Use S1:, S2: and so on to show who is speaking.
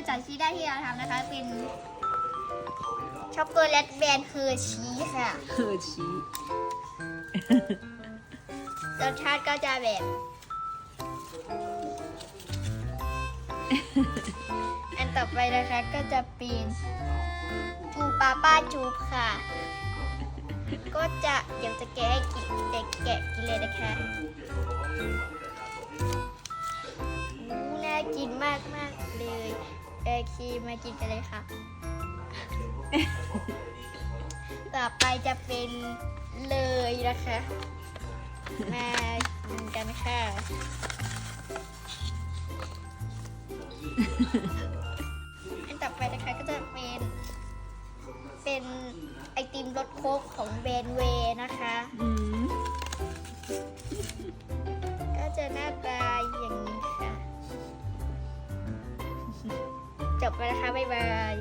S1: นะคะเริ่มจากชีสแรกที่เราทำนะคะ เป็นช็อกโกแลตแบรนด์เฮอร์ชีสค่ะ
S2: เฮอร์ชี
S1: รสชาติก็จะแบบอันต่อไปนะคะก็จะเป็นจูปาป้าจูบค่ะ ก็จะเดี๋ยวจะแกะให้กินแกะแกะกินเลยนะคะอู้น่ากินมากมากๆเลย เอคีมากินกันเลยค่ะ ต่อไปจะเป็นเลยนะคะ มากินกันค่ะ อันต่อไปนะคะก็จะเป็น เป็นไอติมรสโค้กของแบนเวนะคะ
S2: อื
S1: จบไปแล้วนะคะ บ๊ายบาย